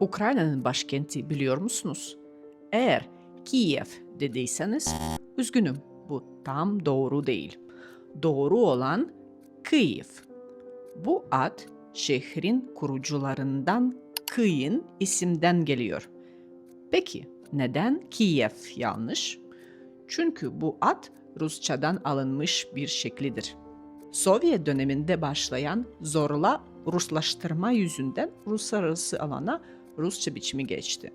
Ukrayna'nın başkenti biliyor musunuz? Eğer Kiev dediyseniz üzgünüm bu tam doğru değil. Doğru olan Kiev. Bu ad şehrin kurucularından Kıyın isimden geliyor. Peki neden Kiev yanlış? Çünkü bu ad Rusçadan alınmış bir şeklidir. Sovyet döneminde başlayan zorla Ruslaştırma yüzünden uluslararası alana Rusça biçimi geçti.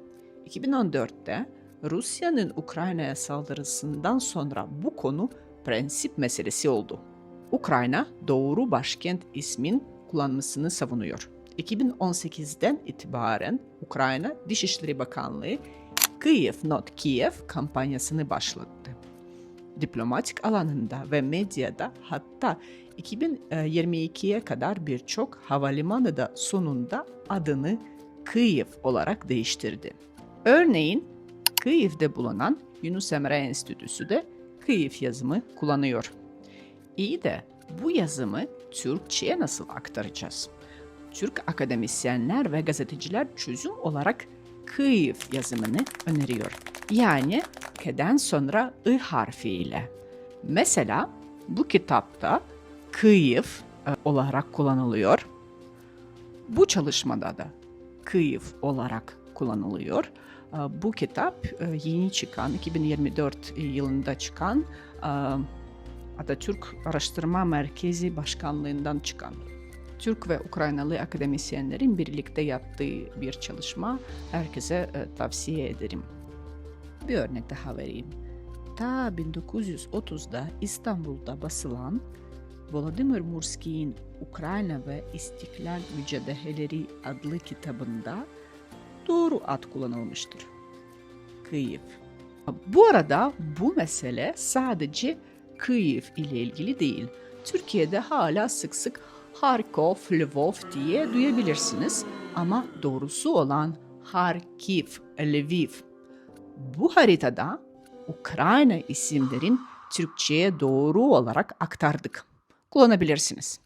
2014'te Rusya'nın Ukrayna'ya saldırısından sonra bu konu prensip meselesi oldu. Ukrayna doğru başkent ismin kullanmasını savunuyor. 2018'den itibaren Ukrayna Dışişleri Bakanlığı Kiev Not Kiev kampanyasını başlattı. Diplomatik alanında ve medyada hatta 2022'ye kadar birçok havalimanı da sonunda adını Kiev olarak değiştirdi. Örneğin Kiev'de bulunan Yunus Emre Enstitüsü de Kiev yazımı kullanıyor. İyi de bu yazımı Türkçe'ye nasıl aktaracağız? Türk akademisyenler ve gazeteciler çözüm olarak Kiev yazımını öneriyor. Yani K'den sonra I harfiyle. Mesela bu kitapta Kiev e, olarak kullanılıyor. Bu çalışmada da Kiev olarak kullanılıyor. E, Bu kitap e, yeni çıkan, 2024 yılında çıkan e, Atatürk Araştırma Merkezi Başkanlığından çıkan Türk ve Ukraynalı akademisyenlerin birlikte yaptığı bir çalışma herkese e, tavsiye ederim. Bir örnek daha vereyim. Ta 1930'da İstanbul'da basılan Volodymyr Murski'nin Ukrayna ve İstiklal Mücadeleleri adlı kitabında doğru ad kullanılmıştır. Kiev. Bu arada bu mesele sadece Kiev ile ilgili değil. Türkiye'de hala sık sık Harkov, Lvov diye duyabilirsiniz ama doğrusu olan Harkiv, Lviv. Bu haritada Ukrayna isimlerin Türkçe'ye doğru olarak aktardık. Kullanabilirsiniz.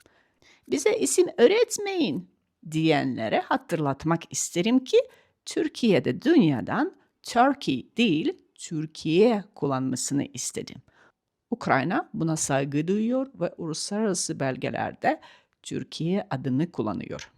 Bize isim öğretmeyin diyenlere hatırlatmak isterim ki Türkiye'de dünyadan Turkey değil Türkiye kullanmasını istedim. Ukrayna buna saygı duyuyor ve uluslararası belgelerde Türkiye adını kullanıyor.